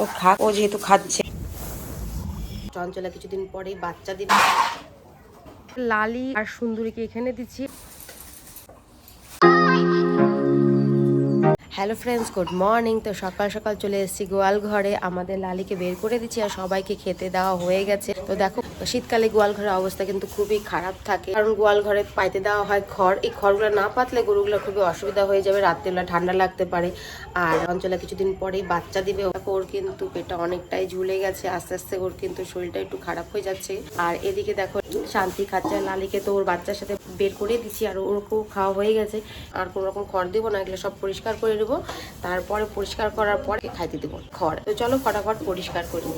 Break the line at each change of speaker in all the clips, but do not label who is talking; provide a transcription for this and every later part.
ও খা, ও যেহেতু খাচ্ছে। চঞ্চলা কিছুদিন পরে বাচ্চা দিবে লালি আর সুন্দরীকে এখানে দিচ্ছি। হ্যালো ফ্রেন্ডস গুড মর্নিং তো সকাল সকাল চলে এসেছি গোয়াল ঘরে। আমাদের লালিকে বের করে দিচ্ছি আর সবাইকে খেতে দেওয়া হয়ে গেছে। তো দেখো শীতকালে গোয়াল ঘরের অবস্থা কিন্তু খুবই খারাপ থাকে। কারণ গোয়াল ঘরে পাইতে দেওয়া হয় খড়। এই খড়গুলো না পাতলে গরুগুলো খুবই অসুবিধা হয়ে যাবে, রাত্রিবেলা ঠান্ডা লাগতে পারে। আর অঞ্চলে কিছুদিন পরেই বাচ্চা দিবে। ওর কিন্তু পেটটা অনেকটাই ঝুলে গেছে। আস্তে আস্তে ওর কিন্তু শরীরটা একটু খারাপ হয়ে যাচ্ছে। আর এদিকে দেখো, শান্তি খাচ্ছে লালিকে তো ওর বাচ্চার সাথে বের করে দিচ্ছি আর ওরকেও খাওয়া হয়ে গেছে। আর কোনো রকম খড় দেবো না, এগুলো সব পরিষ্কার করে দেবো তারপরে পরিষ্কার করার পর খাইতে দেবো খড়। তো চলো ফটাফট পরিষ্কার করি।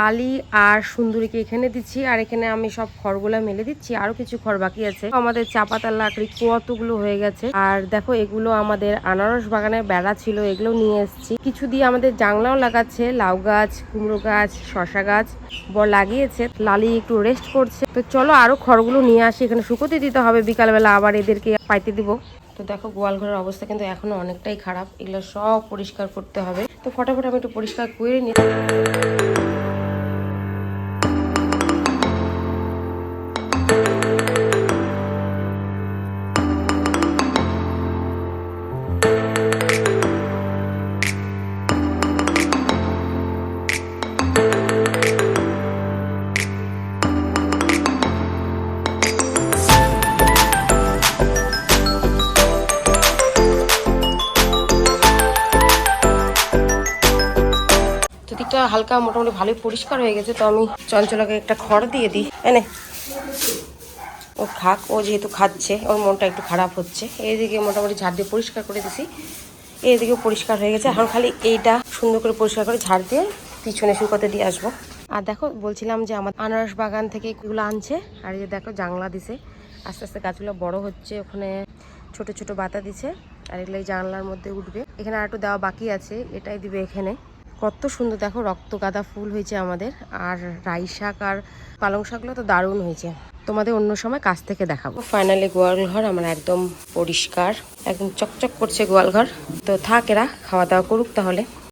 লালি আর সুন্দরীকে এখানে দিচ্ছি, আর এখানে আমি সব খড়গুলা মেলে দিচ্ছি, আরও কিছু খড় বাকি আছে। আমাদের চাপাতার লাকড়ি কতগুলো হয়ে গেছে, আর দেখো এগুলো আমাদের আনারস বাগানের বেড়া ছিল, এগুলো নিয়ে এসেছি। কিছু দিয়ে আমাদের জাংলাও লাগাচ্ছে, লাউ গাছ, কুমড়ো গাছ শশা গাছ বর লাগিয়েছে। লালি একটু রেস্ট করছে। তো চলো আরও খড়গুলো নিয়ে আসি, এখানে শুকোতে দিতে হবে, বিকালবেলা আবার এদেরকে পাইতে দিব। তো দেখো গোয়াল ঘরের অবস্থা কিন্তু এখনও অনেকটাই খারাপ, এগুলো সব পরিষ্কার করতে হবে। তো ফটাফট আমি একটু পরিষ্কার করে নিই চারদিকটা হালকা মোটামুটি ভালোই পরিষ্কার হয়ে গেছে, তো আমি চঞ্চলাকে একটা খড় দিয়ে দিই। এনে ও খাক, ও যেহেতু খাচ্ছে, ওর মনটা একটু খারাপ হচ্ছে। এইদিকে মোটামুটি ঝাড় দিয়ে পরিষ্কার করে দিছি। এইদিকেও পরিষ্কার হয়ে গেছে। এখন খালি এইটা সুন্দর করে পরিষ্কার করে ঝাড় দিয়ে পিছনে শুকাতে দিয়ে আসব। আর দেখো, বলছিলাম যে আমার আনারস বাগান থেকে এগুলো আনছে। আর এই দেখো জাংলা দিছে। আস্তে আস্তে গাছগুলো বড় হচ্ছে, ওখানে ছোট ছোট বাতা দিছে। আর এগুলো জানলার মধ্যে উঠবে। এখানে আর একটু দেওয়া বাকি আছে, এটাই দিবে এখানে। কত সুন্দর, দেখো রক্ত গাঁদা ফুল হয়েছে আমাদের, আর রাই শাক আর পালং শাকগুলো তো দারুণ হয়েছে। তোমাদের অন্য সময় কাছ থেকে দেখাবো। ফাইনালি গোয়াল ঘর আমার একদম পরিষ্কার, একদম চকচক করছে গোয়াল ঘর তো থাক এরা, খাওয়া দাওয়া করুক তাহলে।